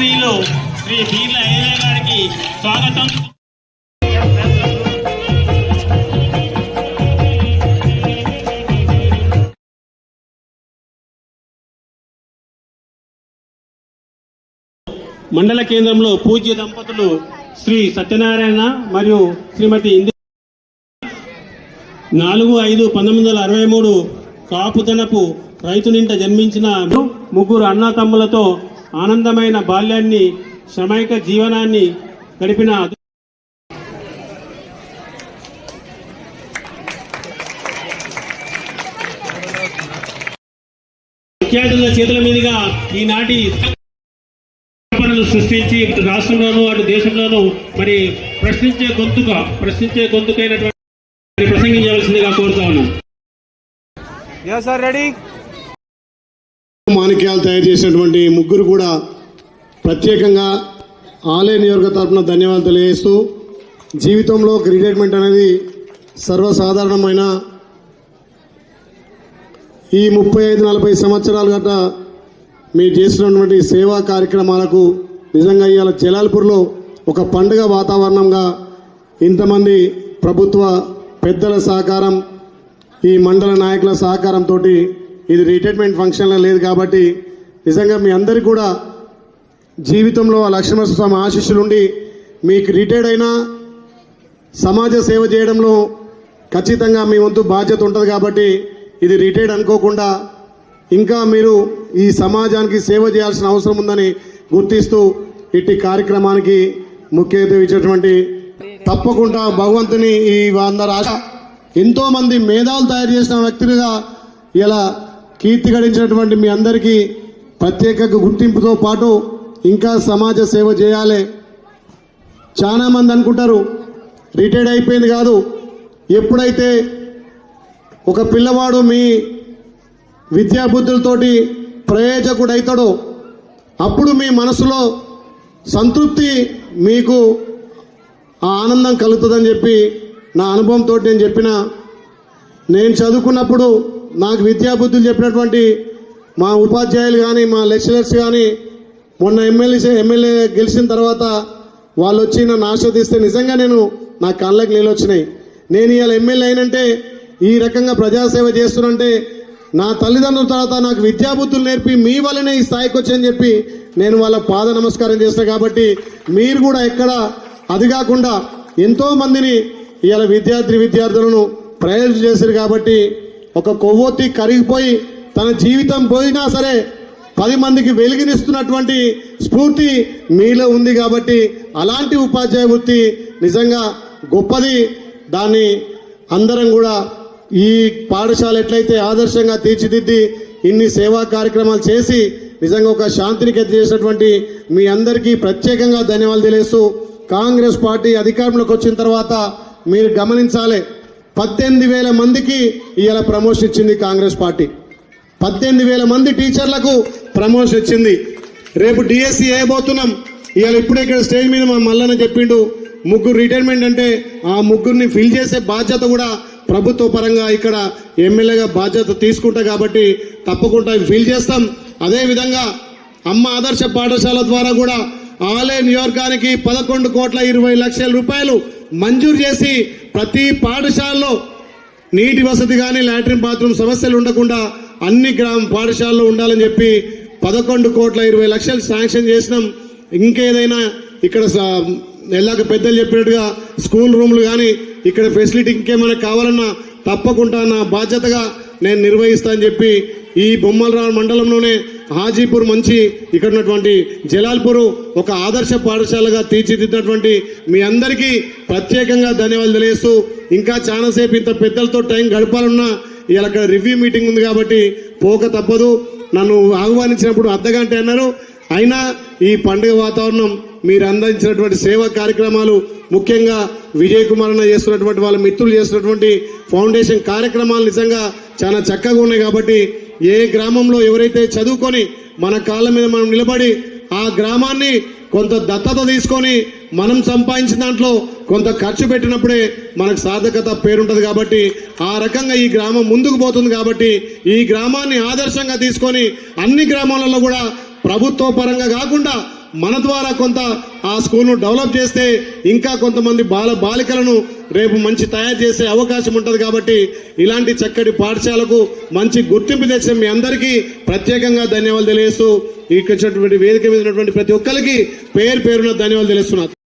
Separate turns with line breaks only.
గౌరవనీయులు శ్రీ బీర్ల అయ్యయ్య గారికి స్వాగతం. మండల కేంద్రంలో పూజ్య దంపతులు శ్రీ సత్యనారాయణ మరియు శ్రీమతి ఇంది నాలుగు ఐదు పంతొమ్మిది వందల అరవై మూడు కాపుదనపు రైతు నింట జన్మించిన ముగ్గురు అన్నతమ్ములతో ఆనందమైన బాల్యాన్ని శ్రమైక జీవనాన్ని గడిపిన విద్యార్థుల చేతుల మీదుగా ఈనాటి సృష్టించి రాష్ట్రంలోనూ అటు దేశంలోనూ మరి ప్రశ్నించే గొంతుక ప్రశ్నించే గొంతుకైనటువంటి ప్రసంగించవలసిందిగా కోరుతా
ఉన్నాం రెడీ
మాణిక్యాలు తయారు చేసినటువంటి ముగ్గురు కూడా ప్రత్యేకంగా ఆలయ నియోజక తరఫున ధన్యవాదాలు తెలియజేస్తూ జీవితంలో ఒక రిటైర్మెంట్ అనేది సర్వసాధారణమైన ఈ ముప్పై ఐదు నలభై సంవత్సరాలు గట మీరు చేసినటువంటి సేవా కార్యక్రమాలకు నిజంగా ఇవాళ జలాల్పూర్లో ఒక పండుగ వాతావరణంగా ఇంతమంది ప్రభుత్వ పెద్దల సహకారం ఈ మండల నాయకుల సహకారంతో ఇది రిటైర్మెంట్ ఫంక్షన్లో లేదు కాబట్టి నిజంగా మీ అందరికీ కూడా జీవితంలో ఆ లక్ష్మణ స్వామి ఆశీస్సులుండి మీకు రిటైర్డ్ అయినా సమాజ సేవ చేయడంలో ఖచ్చితంగా మీ వంతు బాధ్యత ఉంటుంది కాబట్టి ఇది రిటైర్డ్ అనుకోకుండా ఇంకా మీరు ఈ సమాజానికి సేవ చేయాల్సిన అవసరం ఉందని గుర్తిస్తూ ఇట్టి కార్యక్రమానికి ముఖ్యత ఇచ్చేటువంటి తప్పకుండా భగవంతుని ఈ అందరు ఆశ. ఎంతోమంది మేధావులు తయారు చేసిన వ్యక్తులుగా ఇలా కీర్తి గడించినటువంటి మీ అందరికీ ప్రత్యేక గుర్తింపుతో పాటు ఇంకా సమాజ సేవ చేయాలి. చాలా మంది అనుకుంటారు రిటైర్డ్ అయిపోయింది కాదు. ఎప్పుడైతే ఒక పిల్లవాడు మీ విద్యాబుద్ధులతోటి ప్రయోజకుడు అవుతాడో అప్పుడు మీ మనసులో సంతృప్తి మీకు ఆ ఆనందం కలుగుతుందని చెప్పి నా అనుభవంతో నేను చెప్పిన నేను చదువుకున్నప్పుడు నాకు విద్యాబుద్ధులు చెప్పినటువంటి మా ఉపాధ్యాయులు కానీ మా లెక్చరర్స్ కానీ మొన్న ఎమ్మెల్యే ఎమ్మెల్యే గెలిచిన తర్వాత వాళ్ళు వచ్చి నన్ను ఆస్వాదిస్తే నిజంగా నేను నా కళ్ళకి నీళ్ళు వచ్చినాయి. నేను ఇవాళ ఎమ్మెల్యే అయినంటే ఈ రకంగా ప్రజాసేవ చేస్తున్నంటే నా తల్లిదండ్రుల తర్వాత నాకు విద్యాబుద్ధులు నేర్పి మీ వల్లనే ఈ స్థాయికి వచ్చని చెప్పి నేను వాళ్ళ పాద నమస్కారం చేస్తాను కాబట్టి మీరు కూడా ఎక్కడ అది కాకుండా ఎంతోమందిని ఇవాళ విద్యార్థి విద్యార్థులను ప్రయోజనం చేశారు కాబట్టి ఒక కొవ్వొత్తి కరిగిపోయి తన జీవితం పోయినా సరే పది మందికి వెలిగినిస్తున్నటువంటి స్ఫూర్తి మీలో ఉంది కాబట్టి అలాంటి ఉపాధ్యాయ వృత్తి నిజంగా గొప్పది. దాన్ని అందరం కూడా ఈ పాఠశాల ఎట్లయితే ఆదర్శంగా తీర్చిదిద్ది ఇన్ని సేవా కార్యక్రమాలు చేసి నిజంగా ఒక శాంతినికేత చేసినటువంటి మీ అందరికీ ప్రత్యేకంగా ధన్యవాదాలు తెలియస్తూ కాంగ్రెస్ పార్టీ అధికారంలోకి వచ్చిన తర్వాత మీరు గమనించాలి. పద్దెనిమిది వేల మందికి ఇవాళ ప్రమోషన్ ఇచ్చింది కాంగ్రెస్ పార్టీ. పద్దెనిమిది వేల మంది టీచర్లకు ప్రమోషన్ ఇచ్చింది. రేపు డిఎస్సి వేయబోతున్నాం ఇవాళ ఇప్పుడే ఇక్కడ స్టేజ్ మీద మా మల్లన్న చెప్పిండు ముగ్గురు రిటైర్మెంట్ అంటే ఆ ముగ్గురిని ఫిల్ చేసే బాధ్యత కూడా ప్రభుత్వ పరంగా ఇక్కడ ఎమ్మెల్యేగా బాధ్యత తీసుకుంటా కాబట్టి తప్పకుండా ఫిల్ చేస్తాం. అదేవిధంగా అమ్మ ఆదర్శ పాఠశాల ద్వారా కూడా ఆలయ నియోజకానికి పదకొండు కోట్ల ఇరవై లక్షల రూపాయలు మంజూరు చేసి ప్రతి పాఠశాలలో నీటి వసతి కానీ లాట్రిన్ బాత్రూమ్ సమస్యలు ఉండకుండా అన్ని గ్రామ పాఠశాలలో ఉండాలని చెప్పి పదకొండు కోట్ల ఇరవై లక్షలు శాంక్షన్ చేసినాం. ఇంకేదైనా ఇక్కడ స- ఎల్లాక పెద్దలు చెప్పినట్టుగా స్కూల్ రూమ్లు కానీ ఇక్కడ ఫెసిలిటీ ఇంకేమైనా కావాలన్నా తప్పకుండా నా బాధ్యతగా నేను నిర్వహిస్తానని చెప్పి ఈ బొమ్మలరావు మండలంలోనే హాజీపూర్ మంచి ఇక్కడ ఉన్నటువంటి జలాల్పూర్ ఒక ఆదర్శ పాఠశాలగా తీర్చిదిద్దినటువంటి మీ అందరికీ ప్రత్యేకంగా ధన్యవాదాలు తెలియజేస్తూ ఇంకా చాలాసేపు ఇంత పెద్దలతో టైం గడపాలన్నా ఇలా అక్కడ రివ్యూ మీటింగ్ ఉంది కాబట్టి పోక తప్పదు. నన్ను ఆహ్వానించినప్పుడు అర్ధగంట అన్నారు. అయినా ఈ పండుగ వాతావరణం మీరు అందించినటువంటి సేవా కార్యక్రమాలు ముఖ్యంగా విజయ్ కుమార్ అన్న చేస్తున్నటువంటి వాళ్ళ మిత్రులు చేస్తున్నటువంటి ఫౌండేషన్ కార్యక్రమాలు నిజంగా చాలా చక్కగా ఉన్నాయి కాబట్టి ఏ గ్రామంలో ఎవరైతే చదువుకొని మన కాళ్ళ మీద మనం నిలబడి ఆ గ్రామాన్ని కొంత దత్తత తీసుకొని మనం సంపాదించిన దాంట్లో కొంత ఖర్చు పెట్టినప్పుడే మనకు సార్థకత పేరుంటుంది కాబట్టి ఆ రకంగా ఈ గ్రామం ముందుకు పోతుంది కాబట్టి ఈ గ్రామాన్ని ఆదర్శంగా తీసుకొని అన్ని గ్రామాలలో కూడా ప్రభుత్వ పరంగా కాకుండా మన ద్వారా కొంత ఆ స్కూల్ను డెవలప్ చేస్తే ఇంకా కొంతమంది బాల బాలికలను రేపు మంచి తయారు చేసే అవకాశం ఉంటుంది కాబట్టి ఇలాంటి చక్కటి పాఠశాలకు మంచి గుర్తింపు తెచ్చిన మీ అందరికీ ప్రత్యేకంగా ధన్యవాదాలు తెలియజేస్తూ ఇక్కడ వేదిక మీద ఉన్నటువంటి ప్రతి ఒక్కరికి పేరు పేరున ధన్యవాదాలు తెలుస్తున్నారు